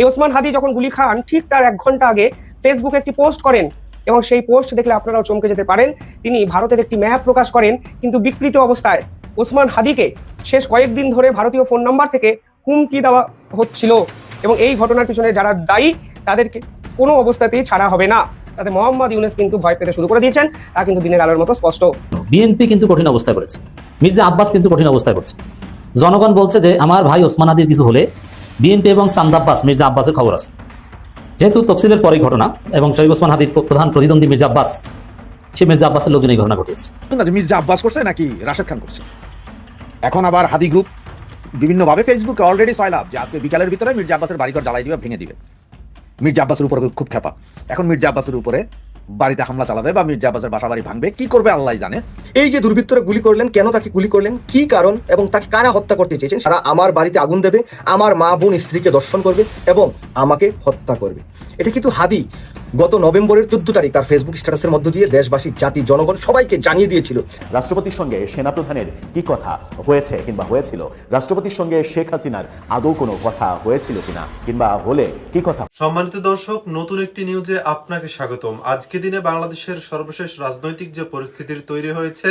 এই ওসমান হাদি যখন গুলি খান, ঠিক তার এক ঘণ্টা আগে ফেসবুকে একটি পোস্ট করেন এবং সেই পোস্ট দেখলে আপনারাও চমকে যেতে পারেন। তিনি ভারতের একটি ম্যাপ প্রকাশ করেন, কিন্তু বিকৃত অবস্থায় ওসমান হাদিকে শেষ কয়েকদিন ধরে ভারতীয় ফোন নাম্বার থেকে হুমকি দেওয়া হচ্ছিল এবং এই ঘটনার পিছনে যারা দায়ী, তাদেরকে কোনো অবস্থাতেই ছাড়া হবে না। তাতে মোহাম্মদ ইউনেস কিন্তু ভয় পেতে শুরু করে দিয়েছেন, তা কিন্তু দিনের আলোর মতো স্পষ্ট। বিএনপি কিন্তু কঠিন অবস্থায় পড়েছে। মির্জা আব্বাস কিন্তু কঠিন অবস্থায় পড়ছে। জনগণ বলছে যে, আমার ভাই ওসমান আদির কিছু হলে বিএনপি এবং সান্দ আব্বাস, মির্জা আব্বাসের খবর আছে। যেহেতু তফসিলের পরে ঘটনা এবং শহীদ ওসমান হাদির প্রধান প্রতিদ্বন্দ্বী মির্জা আব্বাস, সে মির্জা আব্বাসের লোকজন এই ঘটনা ঘটিয়েছে। মির্জা আব্বাস করছে নাকি রাশেদ খান করছে? এখন আবার হাদি গ্রুপ বিভিন্নভাবে ফেসবুকে অলরেডি সয়লাভ যে আজকে বিকালের ভিতরে মির্জা আব্বাসের বাড়িঘর জ্বালাই দিবে, ভেঙে দিবে। মির্জা আব্বাসের উপরে খুব খেপা এখন মির্জা আব্বাসের উপরে বাড়িতে হামলা চালাবে বা মির্জাবাজার বাসা বাড়ি ভাঙবে, কি করবে আল্লাহ জানে। এই যে দুর্বৃত্তরা গুলি করলেন, কেন তাকে গুলি করলেন, কি কারণ এবং তাকে কারা হত্যা করতে চেয়েছেন তারা আমার বাড়িতে আগুন দেবে, আমার মা বোন স্ত্রীকে দর্শন করবে এবং আমাকে হত্যা করবে। এটা কিন্তু হাদি। গত নভেম্বরের চোদ্দ তারিখ তার ফেসবুক স্ট্যাটাসের মধ্য দিয়ে দেশবাসী জাতি জনগণ সবাইকে জানিয়ে দিয়েছিল। রাষ্ট্রপতির সঙ্গে সেনাপ্রধানের কি কথা হয়েছে কিংবা হয়েছিল? রাষ্ট্রপতির সঙ্গে শেখ হাসিনার আদৌ কোনো কথা হয়েছিল কিনা কিংবা হলে কি কথা? সম্মানিত দর্শক নতুন একটি নিউজে আপনাকে স্বাগতম। আজকে দিনে বাংলাদেশের সর্বশেষ রাজনৈতিক যে পরিস্থিতির তৈরি হয়েছে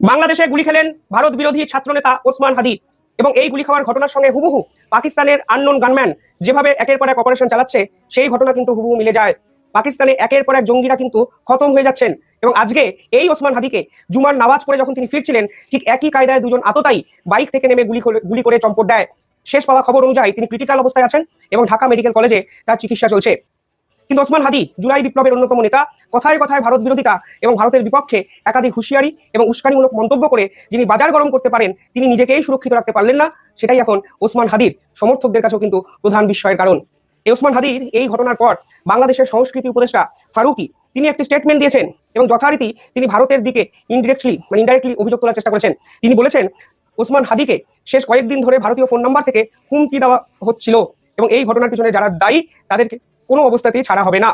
বাংলাদেশে গুলি খেলেন ভারত বিরোধী ছাত্রনেতা ওসমান হাদি এবং এই গুলি খাওয়ার ঘটনার সঙ্গে হুবহু পাকিস্তানের আননোন গানম্যান যেভাবে একের পর এক অপারেশন চালাচ্ছে, সেই ঘটনা কিন্তু হুবহু মিলে যায়। পাকিস্তানে একের পর এক জঙ্গিরা কিন্তু খতম হয়ে যাচ্ছেন এবং আজকে এই ওসমান হাদিকে জুমার নামাজ পড়ে যখন তিনি ফিরছিলেন, ঠিক একই কায়দায় দুজন আততায়ী বাইক থেকে নেমে গুলি গুলি করে চম্পট দেয়। শেষ পাওয়া খবর অনুযায়ী তিনি ক্রিটিক্যাল অবস্থায় আছেন এবং ঢাকা মেডিকেল কলেজে তার চিকিৎসা চলছে। কিন্তু ওসমান হাদি জুলাই বিপ্লবের অন্যতম নেতা, কথায় কথায় ভারত বিরোধিতা এবং ভারতের বিপক্ষে একাধিক হুঁশিয়ারি এবং উস্কানিমূলক মন্তব্য করে যিনি বাজার গরম করতে পারেন, তিনি নিজেকেই সুরক্ষিত রাখতে পারলেন না। সেটাই এখন ওসমান হাদির সমর্থকদের কাছেও কিন্তু প্রধান বিস্ময়ের কারণ। এই ওসমান হাদির এই ঘটনার পর বাংলাদেশের সংস্কৃতি উপদেষ্টা ফারুকি, তিনি একটি স্টেটমেন্ট দিয়েছেন এবং যথারীতি তিনি ভারতের দিকে ইনডিরেক্টলি মানে ইনডাইরেক্টলি অভিযোগ তোলার চেষ্টা করেছেন। তিনি বলেছেন, ওসমান হাদিকে শেষ কয়েকদিন ধরে ভারতীয় ফোন নাম্বার থেকে হুমকি দেওয়া হচ্ছিল এবং এই ঘটনার পিছনে যারা দায়ী, তাদেরকে কোনো অবস্থাতেই ছাড়া হবে না।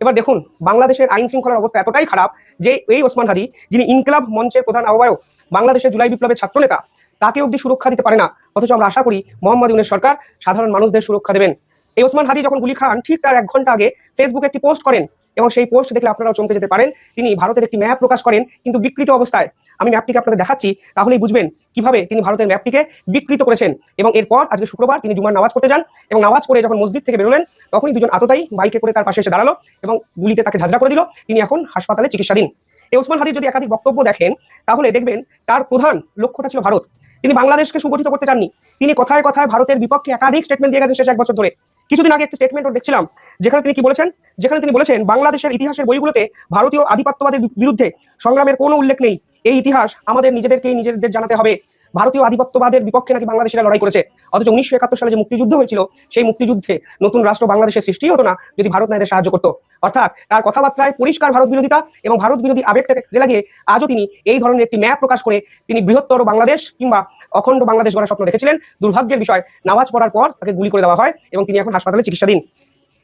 এবার দেখুন, বাংলাদেশের আইন শৃঙ্খলার অবস্থা এতটাই খারাপ যে এই ওসমান হাদি, যিনি ইনকলাব মঞ্চের প্রধান আহ্বায়ক, বাংলাদেশের জুলাই বিপ্লবের ছাত্রনেতা, তাকে অবধি সুরক্ষা দিতে পারে না। অথচ আমরা আশা করি মোহাম্মদ ইউনের সরকার সাধারণ মানুষদের সুরক্ষা দেবেন। এই ওসমান হাদি যখন গুলি খান, ঠিক তার এক ঘণ্টা আগে ফেসবুকে একটি পোস্ট করেন এবং সেই পোস্ট দেখলে আপনারাও চমকে যেতে পারেন। তিনি ভারতের একটি ম্যাপ প্রকাশ করেন, কিন্তু বিকৃত অবস্থায়। আমি ম্যাপটিকে আপনাদের দেখাচ্ছি, তাহলেই বুঝবেন কীভাবে তিনি ভারতের ম্যাপটিকে বিকৃত করেছেন। এবং এরপর আজকে শুক্রবার তিনি জুমার নামাজ করতে যান এবং নামাজ করে যখন মসজিদ থেকে বেরোলেন, তখনই দুজন আততায়ী বাইকে করে তার পাশে এসে দাঁড়াল এবং গুলিতে তাকে ঝাঁঝরা করে দিল। তিনি এখন হাসপাতালে চিকিৎসাধীন। এই ওসমান হাদির যদি একাধিক বক্তব্য দেখেন, তাহলে দেখবেন তার প্রধান লক্ষ্যটা ছিল ভারত। তিনি বাংলাদেশকে সুগঠিত করতে চাননি। তিনি কথায় কথায় ভারতের বিপক্ষে একাধিক স্টেটমেন্ট দিয়ে গেছেন শেষ এক বছর ধরে। কিছুদিন আগে একটা স্টেটমেন্ট দেখছিলাম, যেখানে তিনি কি বলেছেন? যেখানে তিনি বলেছেন, বাংলাদেশের ইতিহাসের বইগুলোতে ভারতীয় আধিপত্যবাদের বিরুদ্ধে সংগ্রামের কোনো উল্লেখ নেই। এই ইতিহাস আমাদের নিজেদেরকেই নিজেদের জানাতে হবে। ভারতীয় আধিপত্যবাদের বিপক্ষে নাকি বাংলাদেশিরা লড়াই করেছে? অথচ উনিশশো একাত্তর সালে যে মুক্তিযুদ্ধ হয়েছিল, সেই মুক্তিযুদ্ধে নতুন রাষ্ট্র বাংলাদেশের সৃষ্টি হতো না, যদি ভারত না এদের সাহায্য করতো। অর্থাৎ তার কথাবার্তায় পরিষ্কার ভারত বিরোধিতা এবং ভারত বিরোধী আবেগটাকে যে লাগিয়ে আজও তিনি এই ধরনের একটি ম্যাপ প্রকাশ করে তিনি বৃহত্তর বাংলাদেশ কিংবা অখণ্ড বাংলাদেশ গড়ার স্বপ্ন দেখেছিলেন। দুর্ভাগ্যের বিষয়, নামাজ পড়ার পর তাকে গুলি করে দেওয়া হয় এবং তিনি এখন হাসপাতালে চিকিৎসাধীন।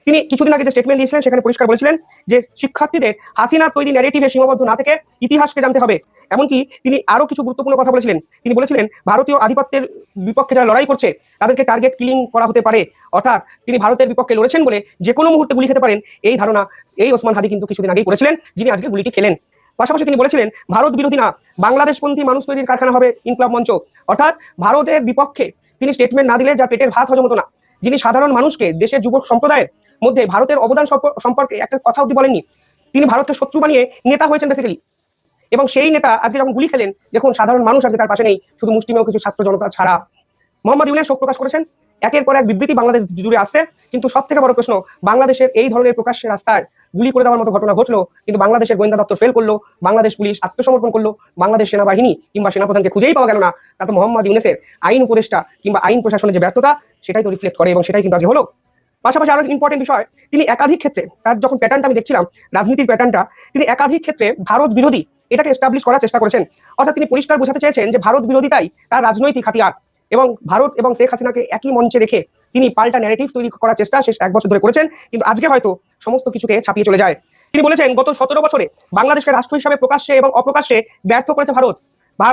তিনি কিছুদিন আগে যে স্টেটমেন্ট দিয়েছিলেন, সেখানে পরিষ্কার বলেছিলেন যে শিক্ষার্থীদের হাসিনা তৈরি ন্যারেটিভে সীমাবদ্ধ না থেকে ইতিহাসকে জানতে হবে। এমনকি তিনি আরও কিছু গুরুত্বপূর্ণ কথা বলেছিলেন। তিনি বলেছিলেন, ভারতীয় আধিপত্যের বিপক্ষে যারা লড়াই করছে, তাদেরকে টার্গেট কিলিং করা হতে পারে। অর্থাৎ তিনি ভারতের বিপক্ষে লড়েছেন বলে যে কোনো মুহূর্তে গুলি খেতে পারেন, এই ধারণা, এই ওসমান হাদি কিন্তু কিছুদিন আগেই করেছিলেন, যিনি আজকে গুলিটি খেলেন। পাশাপাশি তিনি বলেছিলেন, ভারত বিরোধী না, বাংলাদেশপন্থী মানুষ তৈরির কারখানা হবে ইনকলাব মঞ্চ। অর্থাৎ ভারতের বিপক্ষে তিনি স্টেটমেন্ট না দিলে যা পেটের ভাত হজম হতো না। যিনি সাধারণ মানুষকে দেশের যুবক সম্প্রদায়ের মধ্যে ভারতের অবদান সম্পর্কে একটা কথা অব্দি বলেননি, তিনি ভারতের শত্রু বানিয়ে নেতা হয়েছেন বেসিক্যালি এবং সেই নেতা আজকে যখন গুলি খেলেন, দেখুন সাধারণ মানুষ আজকে তার পাশে নেই, শুধু মুষ্টিমেয় কিছু ছাত্র জনতা ছাড়া। মোহাম্মদ ইউনিয়ন শোক প্রকাশ করেছেন, একের পর এক বিবৃতি বাংলাদেশ জুড়ে আসছে, কিন্তু সব থেকে বড় প্রশ্ন, বাংলাদেশের এই ধরনের প্রকাশ্যের রাস্তায় গুলি করে দেওয়ার মতো ঘটনা ঘটলো, কিন্তু বাংলাদেশের গোয়েন্দা দপ্তর ফেল করল, বাংলাদেশ পুলিশ আত্মসমর্পণ করল, বাংলাদেশ সেনাবাহিনী কিংবা সেনাপ্রধানকে খুঁজেই পাওয়া গেল না। তা তো মোহাম্মদ ইউনেসের আইন উপদেষ্টা কিংবা আইন প্রশাসনের যে ব্যর্থতা, সেটাই তো রিফ্লেক্ট করে এবং সেটাই কিন্তু আজকে হলো। পাশাপাশি আরও ইম্পর্টেন্ট বিষয়, তিনি একাধিক ক্ষেত্রে, তার যখন প্যাটার্নটা আমি দেখছিলাম, রাজনীতির প্যাটার্নটা তিনি একাধিক ক্ষেত্রে ভারত বিরোধী, এটাকে এস্টাবলিশ করার চেষ্টা করেছেন। অর্থাৎ তিনি পরিষ্কার বোঝাতে চেয়েছেন যে ভারত বিরোধিতাই তার রাজনৈতিক হাতিয়ার। এবং ভারত এবং শেখ হাসিনাকে একই মঞ্চে রেখে তিনি পাল্টা ন্যারেটিভ তৈরি করার চেষ্টা শেষ এক বছর ধরে করেছেন, কিন্তু আজকে হয়তো সমস্ত কিছুকে ছাপিয়ে চলে যায়। তিনি বলেছেন, গত সতেরো বছরে বাংলাদেশকে রাষ্ট্র হিসাবে প্রকাশ্যে এবং অপ্রকাশ্যে ব্যর্থ করেছে ভারত।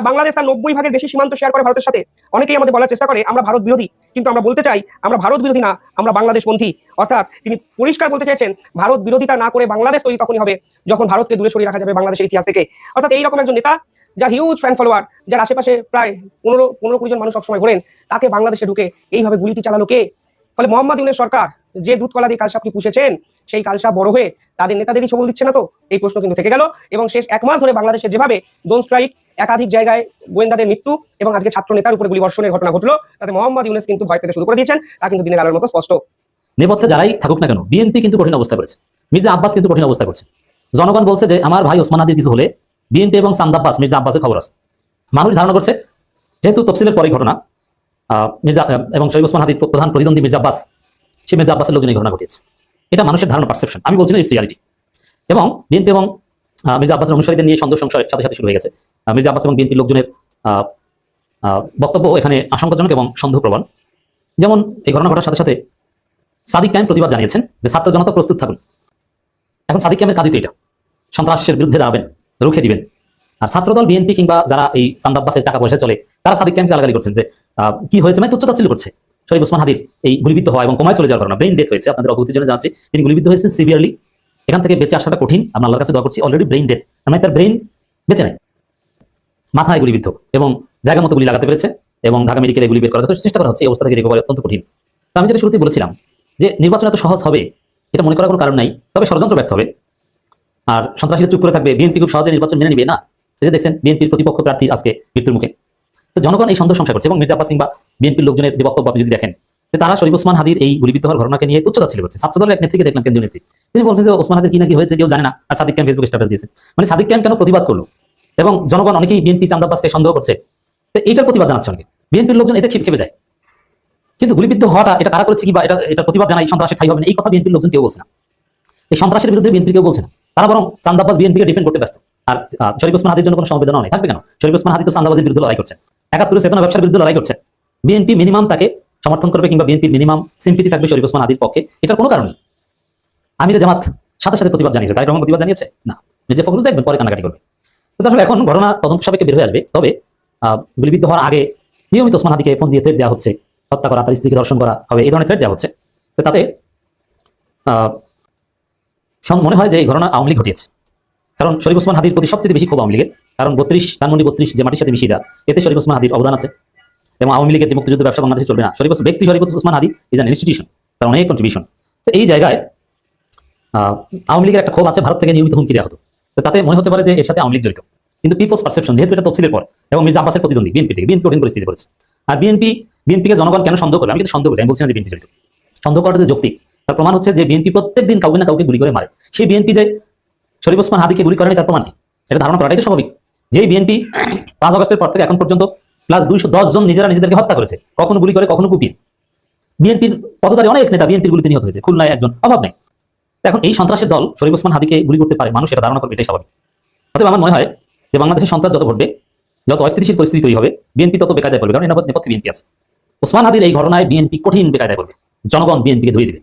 বাংলাদেশ তার নব্বই ভাগের বেশি সীমান্ত শেয়ার করে ভারতের সাথে। অনেকেই আমাদের বলার চেষ্টা করে, আমরা ভারত বিরোধী। কিন্তু আমরা বলতে চাই, আমরা ভারত বিরোধী না, আমরা বাংলাদেশ বাংলাদেশপন্থী অর্থাৎ তিনি পরিষ্কার বলতে চেয়েছেন, ভারত বিরোধিতা না করে বাংলাদেশ তৈরি তখনই হবে, যখন ভারতকে দূরে সরিয়ে রাখা যাবে বাংলাদেশের ইতিহাস থেকে। অর্থাৎ এইরকম একজন নেতা, যার হিউজ ফ্যান ফলোয়ার যার আশেপাশে প্রায় পনেরো পনেরো কুড়ি জন মানুষ সবসময় ঘোরেন, তাকে বাংলাদেশে ঢুকে এইভাবে গুলিটি চালালো কে? ফলে মোহাম্মদ ইউনের সরকার যে দুধকলা দিয়ে কালসাপটি পুষেছেন, সেই কালসাপ বড় হয়ে তাদের নেতাদেরই ছবল দিচ্ছে না তো? এই প্রশ্ন কিন্তু থেকে গেল এবং শেষ এক মাস ধরে বাংলাদেশে যেভাবে ডোন স্ট্রাইক, একাধিক জায়গায় গোয়েন্দাদের মৃত্যু এবং আজকে ছাত্র নেতার উপরে গুলিবর্ষণের ঘটনা ঘটলো, তাতে মোহাম্মদ ইউনেস কিন্তু ভয় পেতে শুরু করে দিয়েছেন। তা কিন্তু দিনের আলোর মতো স্পষ্ট। নেপথ্যে যারাই থাকুক না কেন, বিএনপি কিন্তু কঠিন অবস্থা পড়েছে মির্জা আব্বাস কিন্তু কঠিন অবস্থায় পড়ছে জনগণ বলছে যে, আমার ভাই ওসমান হাদির কিছু হলে বিএনপি এবং সান্দ আব্বাস মির্জা আব্বাসের খবর আছে। মানুষ ধারণা করছে, যেহেতু তফসিলের পরে ঘটনা মির্জা এবং শরীফ ওসমান হাদির প্রধান প্রতিদ্বন্দ্বী মির্জা আব্বাস, সে মির্জা আব্বাসের লোকজন এই ঘটনা ঘটিয়েছে। এটা মানুষের ধারণা পারসেপশন আমি বলছি না ইটস রিয়ালিটি এবং বিএনপি এবং মির্জা আব্বাসের অনুসারীদের নিয়ে সন্দেহ সংশয় সাথে সাথে শুরু হয়ে গেছে। মির্জা আব্বাস এবং বিএনপির লোকজনের বক্তব্য এখানে আশঙ্কাজনক এবং সন্দেহপ্রবণ। যেমন এই ঘটনা ঘটার সাথে সাথে সাদিক কায়েম প্রতিবাদ জানিয়েছেন যে ছাত্র জনতা প্রস্তুত থাকুন। এখন সাদিক কায়েমের কাজই তো এটা। সন্ত্রাসের বিরুদ্ধে দাঁড়াবেন, রুখে দিবেন। আর ছাত্রদল, বিএনপি কিংবা যারা এই সান্দাব্বাসের টাকা পয়সা চলে, তারা সাদিক কায়েমকে গালাগালি করছেন যে কি হয়েছে? মানে তুচ্ছতাচ্ছিল করছে। শরীফ ওসমান হাদির এই গুলিবিদ্ধ হওয়া এবং কমায় চলে যাওয়ার কারণে ব্রেন ডেথ হয়েছে, আপনাদের অবগতির জন্য জানছি তিনি গুলিবিদ্ধ হয়েছেন সিভিয়ারলি এখান থেকে বেঁচে আসাটা কঠিন। আমরা আল্লাহর কাছে দোয়া করছি অলরেডি ব্রেন ডেথ মানে তার ব্রেন বেঁচে নেয় মাথায় গুলিবিদ্ধ এবং জায়গা মতো গুলি লাগাতে পেরেছে এবং ঢাকা মেডিকেলে গুলি বের করার চেষ্টা করা হচ্ছে। এই অবস্থা থেকে রিকভারি অত্যন্ত কঠিন। তো আমি যেটা শুরুতেই বলেছিলাম যে, নির্বাচন এত সহজ হবে, এটা মনে করার কোনো কারণ নাই। তবে ষড়যন্ত্র ব্যর্থ হবে। আর সন্ত্রাসীরা চুপ করে থাকবে। বিএনপি খুব সহজে নির্বাচন মেনে নিবে। না এই যে দেখছেন বিএনপির প্রতিপক্ষ প্রার্থী আজকে মৃত্যুর মুখে। তো জনগণ এই সন্দেহ সংশয় করছে এবং মির্জা আব্বাস কিংবা বিএনপির লোকজনের যে বক্তব্য আপনি যদি দেখেন তারা শরীফ ওসমান হাদির এই গুলিবিদ্ধ হওয়ার ঘটনাকে নিয়ে তুচ্ছ ছিল করছে ছাত্রদলের এক নেত্রীকে দেখলাম, কেন্দ্রীয় নেত্রী। তিনি বলছেন যে ওসমান হাদির কি নাকি হয়েছে কেউ জানে না, আর সাদিক ক্যাম্প ফেসবুক স্ট্যাটাস দিয়েছে। মানে সাদিক ক্যাম্প কেন প্রতিবাদ করল? এবং জনগণ অনেকেই বিএনপি চান্দাবাসকে সন্দেহ করছে। তো এইটার প্রতিবাদ জানাচ্ছে অনেকে। বিএনপির লোকজন এতে ক্ষিপ খেপে যায়। কিন্তু গুলিবিদ্ধ হওয়াটা এটা কারা করেছে কি বা এটা এটা প্রতিবাদ জানাই সন্ত্রাসের ঠাই হবে না, এই কথা বিএনপির লোকজন কেউ বলছে না। এই সন্ত্রাসের বিরুদ্ধে বিএনপি কেউ বলছে না। তারা বরং চান্দাবাস বিএনপিকে ডিফেন্ড করতে ব্যস্ত। আর শরীফ ওসমান হাদির জন্য কোনো সমবেদনা নেই। থাকবে কেন? শরীফ ওসমান হাদি তো চান্দাবাজের বিরুদ্ধে লড়াই করছে। একাত্তরের চেতনা ব্যবসার বিরুদ্ধে লড়াই করছে। বিএনপি মিনিমাম তাকে সমর্থন করবে কিংবা বিএনপির মিনিমাম সিম্পিতি থাকবে শরীফ ওসমান হাদির পক্ষে। এটার কোনো কারণ নেই। আমির জামাত সাথে সাথে প্রতিবাদ জানিয়েছে। তাই রহমান প্রতিবাদ জানিয়েছে? না। মির্জা ফখরুল দেখবেন, পরে কান্নাকাটি করবে। তো আসলে এখন ঘটনা তদন্ত সাপেক্ষে বের হয়ে আসবে। তবে গুলিবিদ্ধ হওয়ার আগে নিয়মিত ওসমান হাদিকে ফোন দিয়ে থ্রেট দেওয়া হচ্ছে। হত্যা করা, তার স্ত্রীকে দর্শন করা হবে, এই ধরনের থ্রেট দেওয়া হচ্ছে। তাতে মনে হয় যে এই ঘটনা আওয়ামী লীগ ঘটিয়েছে। কারণ শরীফ ওসমান হাদির প্রতি সবচেয়ে বেশি ক্ষোভ আওয়ামী লীগের। কারণ বত্রিশ, ধানমন্ডি বত্রিশ যে মাটির সাথে মিশিয়ে দেওয়া এতে শরীফ ওসমান হাদির অবদান আছে। এবং আওয়ামী লীগের যে মুক্তিযুদ্ধ ব্যবসা বাংলাদেশে চলবে না, শরীফ ব্যক্তি Sharif Osman Hadi is an institution তার অনেক কন্ট্রিবিউশন তো এই জায়গায় আওয়ামী লীগের একটা ক্ষোভ আছে, ভারত থেকে নিয়মিত হুমকি দেওয়া হতো। তো তাতে মনে হতে পারে যে এর সাথে আওয়ামী লীগ জড়িত। কিন্তু পিপলস পারসেপশন যেহেতু এটা তফসিলের পর, এবং মির্জা আব্বাসের প্রতিদ্বন্দ্বী বিএনপি থেকে বিএনপি কঠিন পরিস্থিতি করেছে আর বিএনপি বিএনপিকে জনগণ কেন সন্দেহ করবে? আমি কিন্তু সন্দেহ করি, আমি বলছি না যে বিএনপি জড়িত। সন্দেহ করাটা যে যৌক্তিক। তার প্রমাণ হচ্ছে যে বিএনপি প্রত্যেক দিন কাউকে না কাউকে গুলি করে মারে। সেই বিএনপি যে শরীফ ওসমান হাদিকে গুলি করেনি তার প্রমাণ কি? এটা ধারণা করাটাই তো স্বাভাবিক। যেই বিএনপি পাঁচ আগস্টের পর থেকে এখন পর্যন্ত প্লাস দুইশো দশ জন নিজেরা নিজেদেরকে হত্যা করেছে। কখনো গুলি করে, কখনো কুপিয়ে। বিএনপির পদধারী অনেক নেতা বিএনপির গুলিতে নিহত হয়েছে। খুলনায় একজন, অভাব নেই। এখন এই সন্ত্রাসের দল শরীফ ওসমান হাদিকে গুলি করতে পারে, মানুষ এটা ধারণা করবে, এটাই স্বাভাবিক। অতএব আমার মনে হয় যে বাংলাদেশের সন্ত্রাস যত ঘটবে, যত অস্থিতিশীল পরিস্থিতি তৈরি হবে, বিএনপি তত বেকায়দায় পড়বে, কারণ এর নেপথ্যে বিএনপি আছে। ওসমান হাদির এই ঘটনায় বিএনপি কঠিন বেকায়দায় পড়বে। জনগণ বিএনপিকে ধুয়ে দিবে।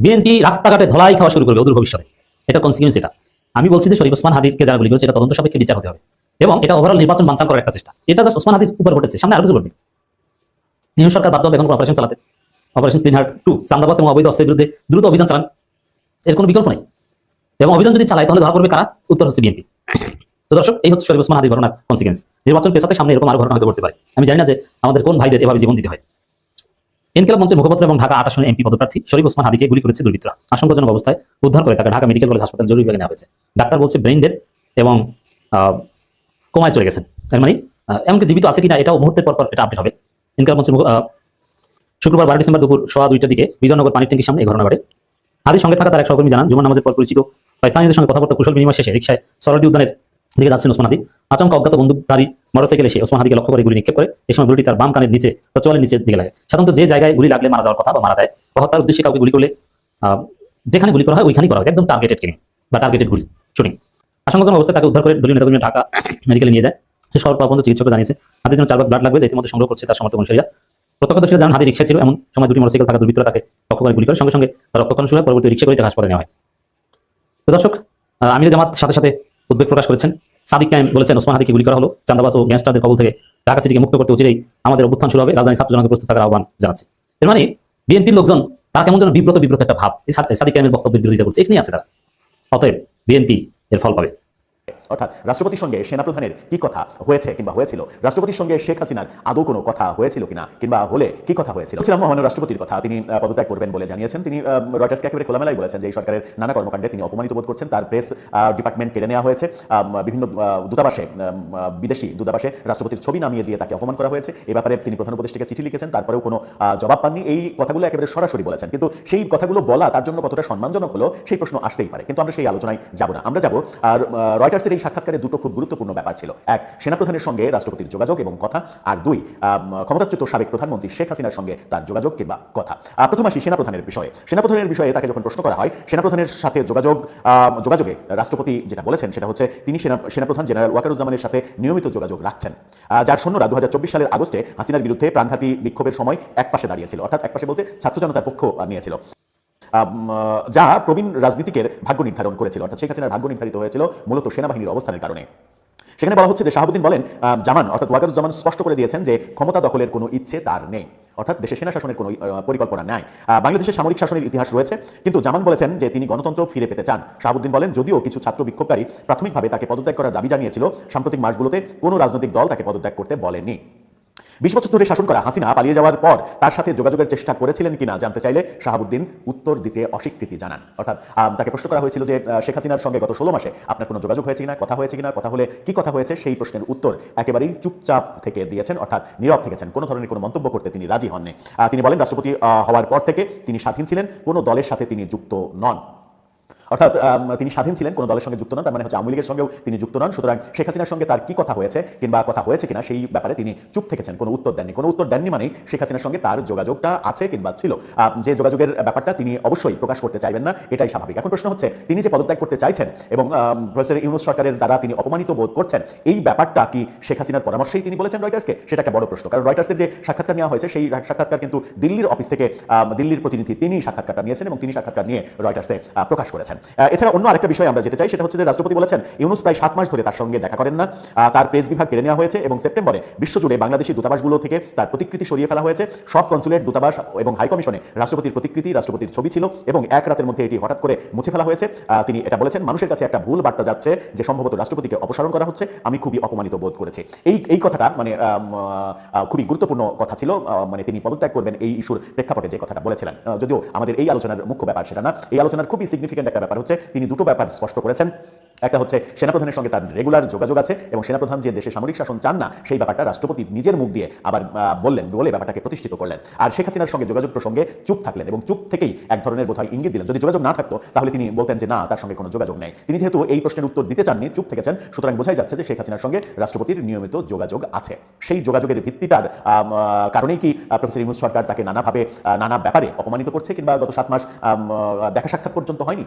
বিএনপি রাস্তাঘাটে ধলাই খাওয়া শুরু করবে অদূর ভবিষ্যতে। এটা কনসিকুয়েন্স এটা। আমি বলছি যে শরীফ ওসমান হাদিরকে যারা গুলি করেছে, এটা তদন্ত সাপেক্ষে বিচার হতে হবে। এবং এটা ওভারঅল নির্বাচন বাঞ্চান করার একটা চেষ্টা। এটা জাস্ট ওসমান হাদির উপর ঘটেছে, সামনে আরও কিছু ঘটবে। নিউ সরকার বাধ্য এখন অপারেশন চালাতে। অপারেশন স্পিন হার্ট টু চান্দাবাস এবং অবৈধ অস্ত্রের বিরুদ্ধে দ্রুত অভিযান চালান। এর কোনো বিকল্প নেই। এবং অভিযান যদি চালায়, তাহলে ধরা পড়বে কারা? উত্তর হচ্ছে বিএনপি। তো দর্শক, এই হচ্ছে শরীফ ওসমান হাদির ঘটনার কনসিকুয়েন্স নির্বাচন পেছাতে সামনে এরকম আরও ঘটনা হতে পারে। আমি জানি না যে আমাদের কোন ভাইদের এভাবে জীবন দিতে হয়। ইনকিলাব মঞ্চের মুখপাত্র এবং ঢাকা আট এমপি পদপ্রার্থী শরীফ ওসমান হাদিকে গুলি করেছে দুর্বৃত্তরা। আশঙ্কাজনক অবস্থায় উদ্ধার করে তাকে ঢাকা মেডিকেল কলেজ হাসপাতাল জরুরি বিভাগে নেওয়া হয়েছে। ডাক্তার বলছে ব্রেন ডেথ এবং কোমায় চলে গেছেন। তার মানে এমনকি জীবিত আছে কিনা এটাও মুহূর্তের পর পর এটা আপডেট হবে। ইনকিলাব মঞ্চের শুক্রবার বারো ডিসেম্বর দুপুর সোয়া দুইটার দিকে বিজয়নগর পানির ট্যাঙ্কির সামনে এই ঘটনা ঘটে। হাদির সঙ্গে থাকা তার এক সহকর্মী জানান জুমান নামাজের পর পরিচিত স্থানীয়দের সঙ্গে কথাবার্তা, কুশল বিনিময় শেষে রিক্সায় সরদি উদ্যানের দিকে যাচ্ছেন ওসমান হাদি। আচমকা অজ্ঞাত বন্দুকধারী মোটরসাইকেল এসে ওসমান হাদিকে লক্ষ্য করে গুলি নিক্ষেপ করে। এই সময় গুলিটি তার বাম কানের নিচে বা চোয়ালের নিচের দিকে লাগে। সাধারণত যে জায়গায় গুলি লাগলে মারা যাওয়ার কথা বা মারা যায় হত্যার উদ্দেশ্যে কাউকে গুলি করলে যেখানে গুলি করা হয় ওইখানেই করা হয়, একদম টার্গেটেড কিলিং বা টার্গেটেড গুলি শুটিং আশঙ্কাজনক অবস্থায় তাকে উদ্ধার করে দলীয় নেতাকর্মী ঢাকা মেডিকেলে নিয়ে যায়। সে শহর পর্যন্ত চিকিৎসক জানিয়েছে, হাতির জন্য চারবার ব্লাড লাগবে, যে ইতিমধ্যে সংগ্রহ করছে তার সমর্থক অনুসারীরা। প্রত্যক্ষদর্শীরা জানান হাতি রিক্সা ছিল, এমন সময় দুটি মোটরসাইকেল থাকা দুর্বৃত্তরা তাকে লক্ষ্য করে গুলি করে। সঙ্গে সঙ্গে তার রক্তক্ষণ শুরু হয় পরবর্তী রিক্সা করে তাকে হাসপাতালে নেওয়া হয়। তো দর্শক আমির জামাত সাথে সাথে উদ্বেগ প্রকাশ করেছেন। সাদিক কায়েম বলেছেন, ওসমান হাদিকে গুলি করা হলো। চান্দাবাস ও গ্যাংস্টারদের কবল থেকে ঢাকা সিটিকে মুক্ত করতে অচিরেই আমাদের অভ্যুত্থান শুরু হবে। রাজধানী ছাত্র জনকে প্রস্তুত থাকার আহ্বান জানাচ্ছে। এর মানে বিএনপির লোকজন, তারা কেমন যেন বিব্রত বিব্রত একটা ভাব। সাদিক কায়েমের বক্তব্যের বিরোধিতা করছে। এখানেই আছে তারা। অতএব বিএনপি এর ফল পাবে। অর্থাৎ রাষ্ট্রপতির সঙ্গে সেনাপ্রধানের কি কথা হয়েছে কিংবা হয়েছিল? রাষ্ট্রপতির সঙ্গে শেখ হাসিনার আদৌ কোনো কথা হয়েছিল কিনা কিংবা হলে কি কথা হয়েছিল? ছিলাম মহামান্য রাষ্ট্রপতির কথা। তিনি পদত্যাগ করবেন বলে জানিয়েছেন। তিনি রয়টার্সকে একেবারে খোলামেলাই বলেছেন যে এই সরকারের নানা কর্মকাণ্ডে তিনি অপমানিত বোধ করছেন। তার প্রেস ডিপার্টমেন্ট কেড়ে নেওয়া হয়েছে। বিভিন্ন দূতাবাসে বিদেশি দূতাবাসে রাষ্ট্রপতির ছবি নামিয়ে দিয়ে তাকে অপমান করা হয়েছে। এ ব্যাপারে তিনি প্রধান উপদেষ্টাকে চিঠি লিখেছেন। তারপরেও কোনো জবাব পাননি। এই কথাগুলো একেবারে সরাসরি বলেছেন। কিন্তু সেই কথাগুলো বলা তার জন্য কতটা সম্মানজনক হলো সেই প্রশ্ন আসতেই পারে। কিন্তু আমরা সেই আলোচনায় যাব না। আমরা যাব, আর রয়টার্সের এই সাক্ষাৎকারে দুটো খুব গুরুত্বপূর্ণ ব্যাপার ছিল। এক, সেনাপ্রধানের সঙ্গে রাষ্ট্রপতির যোগাযোগ এবং কথা। আর দুই ক্ষমতাচ্যুত সাবেক প্রধানমন্ত্রী শেখ হাসিনার সঙ্গে তার যোগাযোগ কিংবা কথা। প্রথম আসি সেনাপ্রধানের বিষয়ে। সেনাপ্রধানের বিষয়ে তাকে যখন প্রশ্ন করা হয়, সেনাপ্রধানের সাথে যোগাযোগ যোগাযোগে রাষ্ট্রপতি যেটা বলেছেন সেটা হচ্ছে, তিনি সেনা, সেনাপ্রধান জেনারেল ওয়াকারুজ্জামানের সাথে নিয়মিত যোগাযোগ রাখছেন। যার সৈন্যরা দু সালের আগস্টে হাসিনার বিরুদ্ধে প্রাণঘাতী বিক্ষোভের সময় এক পাশে দাঁড়িয়েছিল। অর্থাৎ এক পাশে বলতে ছাত্র জনতার পক্ষ নিয়েছিল। যা প্রবীণ রাজনীতিকের ভাগ্য নির্ধারণ করেছিল। অর্থাৎ শেখ হাসিনার ভাগ্য নির্ধারিত হয়েছিল মূলত সেনাবাহিনীর অবস্থানের কারণে। সেখানে বলা হচ্ছে যে শাহাবুদ্দিন বলেন জামান, অর্থাৎ ওয়াকারুজ্জামান স্পষ্ট করে দিয়েছেন যে ক্ষমতা দখলের কোনো ইচ্ছে তার নেই। অর্থাৎ দেশে সেনা শাসনের কোনো পরিকল্পনা নাই। বাংলাদেশের সামরিক শাসনের ইতিহাস রয়েছে, কিন্তু জামান বলেছেন যে তিনি গণতন্ত্র ফিরে পেতে চান। শাহাবুদ্দিন বলেন, যদিও কিছু ছাত্র বিক্ষোভকারী প্রাথমিকভাবে তাকে পদত্যাগ করার দাবি জানিয়েছিল, সাম্প্রতিক মাসগুলোতে কোনো রাজনৈতিক দল তাকে পদত্যাগ করতে বলেনি। বিশ বছর ধরে শাসন করা হাসিনা পালিয়ে যাওয়ার পর তার সাথে যোগাযোগের চেষ্টা করেছিলেন কিনা জানতে চাইলে শাহাবুদ্দিন উত্তর দিতে অস্বীকৃতি জানান। অর্থাৎ তাকে প্রশ্ন করা হয়েছিল যে শেখ হাসিনার সঙ্গে গত ষোলো মাসে আপনার কোনো যোগাযোগ হয়েছে কিনা, কথা হয়েছে কিনা, কথা হলে কি কথা হয়েছে, সেই প্রশ্নের উত্তর একেবারেই চুপচাপ থেকে দিয়েছেন, অর্থাৎ নীরব থেকেছেন। কোনো ধরনের কোনো মন্তব্য করতে তিনি রাজি হননি। তিনি বলেন, রাষ্ট্রপতি হওয়ার পর থেকে তিনি স্বাধীন ছিলেন, কোনো দলের সাথে তিনি যুক্ত নন। অর্থাৎ তিনি স্বাধীন ছিলেন, কোনো দলের সঙ্গে যুক্ত নন, তার মানে হচ্ছে আওয়ামী লীগের সঙ্গেও তিনি যুক্ত নন। সুতরাং শেখ হাসিনার সঙ্গে তার কি কথা হয়েছে কিংবা কথা হয়েছে কিনা সেই ব্যাপারে তিনি চুপ থেকেছেন, কোনো উত্তর দেননি। কোনো উত্তর দেননি মানেই শেখ হাসিনার সঙ্গে তার যোগাযোগটা আছে কিংবা ছিল। যে যোগাযোগের ব্যাপারটা তিনি অবশ্যই প্রকাশ করতে চাইবেন না, এটাই স্বাভাবিক। এখন প্রশ্ন হচ্ছে, তিনি যে পদত্যাগ করতে চাইছেন এবং প্রফেসর ইউনুস সরকারের দ্বারা তিনি অপমানিত বোধ করছেন, এই ব্যাপারটা কি শেখ হাসিনার পরামর্শেই তিনি বলেছেন রয়টার্সকে? সেটা একটা বড় প্রশ্ন। কারণ রয়টার্সের যে সাক্ষাৎকার নেওয়া হয়েছে, সেই সাক্ষাৎকার কিন্তু দিল্লির অফিস থেকে দিল্লির প্রতিনিধি তিনি সাক্ষাৎকারটা নিয়েছেন এবং তিনি সাক্ষাৎকার নিয়ে রয়টার্সে প্রকাশ করেছেন। আহ, এছাড়া অন্য আরেকটা বিষয় আমরা যেতে চাই সেটা হচ্ছে যে রাষ্ট্রপতি বলেছেন ইউনুস প্রায় সাত মাস ধরে তার সঙ্গে দেখা করেন না। তার প্রেস বিভাগ কেড়ে নেওয়া হয়েছে এবং সেপ্টেম্বরে বিশ্বজুড়ে বাংলাদেশি দূতাবাসগুলো থেকে তার প্রতিকৃতি সরিয়ে ফেলা হয়েছে। সব কনসুলেট দূতাবাস এবং হাইকমিশনে রাষ্ট্রপতির প্রতিকৃতি রাষ্ট্রপতির ছবি ছিল এবং এক রাতের মধ্যে এটি হঠাৎ করে মুছে ফেলা হয়েছে। তিনি এটা বলেছেন মানুষের কাছে একটা ভুল বার্তা যাচ্ছে যে সম্ভবত রাষ্ট্রপতিকে অপসারণ করা হচ্ছে। আমি খুবই অপমানিত বোধ করেছি। এই এই কথাটা মানে খুবই গুরুত্বপূর্ণ কথা ছিল। মানে তিনি পদত্যাগ করবেন এই ইস্যুর প্রেক্ষাপটে যে কথাটা বলেছিলেন। যদিও আমাদের এই আলোচনার মুখ্য ব্যাপার সেটা না। এই আলোচনার খুবই সিগনিফিকেন্ট একটা ব্যাপার হচ্ছে, তিনি দুটো ব্যাপার স্পষ্ট করেছেন। একটা হচ্ছে, সেনাপ্রধানের সঙ্গে তার রেগুলার যোগাযোগ আছে এবং সেনাপ্রধান যে দেশে সামরিক শাসন চান না, সেই ব্যাপারটা রাষ্ট্রপতি নিজের মুখ দিয়ে আবার বললেন, বলে ব্যাপারটাকে প্রতিষ্ঠিত করলেন। আর শেখ হাসিনার সঙ্গে যোগাযোগ প্রসঙ্গে চুপ থাকলেন এবং চুপ থেকেই এক ধরনের বোধহয় ইঙ্গিত দিলেন। যদি যোগাযোগ না থাকতো, তাহলে তিনি বলতেন যে, না, তার সঙ্গে কোনো যোগাযোগ নেই। তিনি যেহেতু এই প্রশ্নের উত্তর দিতে চাননি, চুপ থেকেছেন, সুতরাং বোঝাই যাচ্ছে যে শেখ হাসিনার সঙ্গে রাষ্ট্রপতির নিয়মিত যোগাযোগ আছে। সেই যোগাযোগের ভিত্তিটার কারণেই কি প্রফেসর ইউনুস সরকার তাকে নানাভাবে নানা ব্যাপারে অপমানিত করছে কিংবা গত সাত মাস দেখা সাক্ষাৎ পর্যন্ত হয়নি?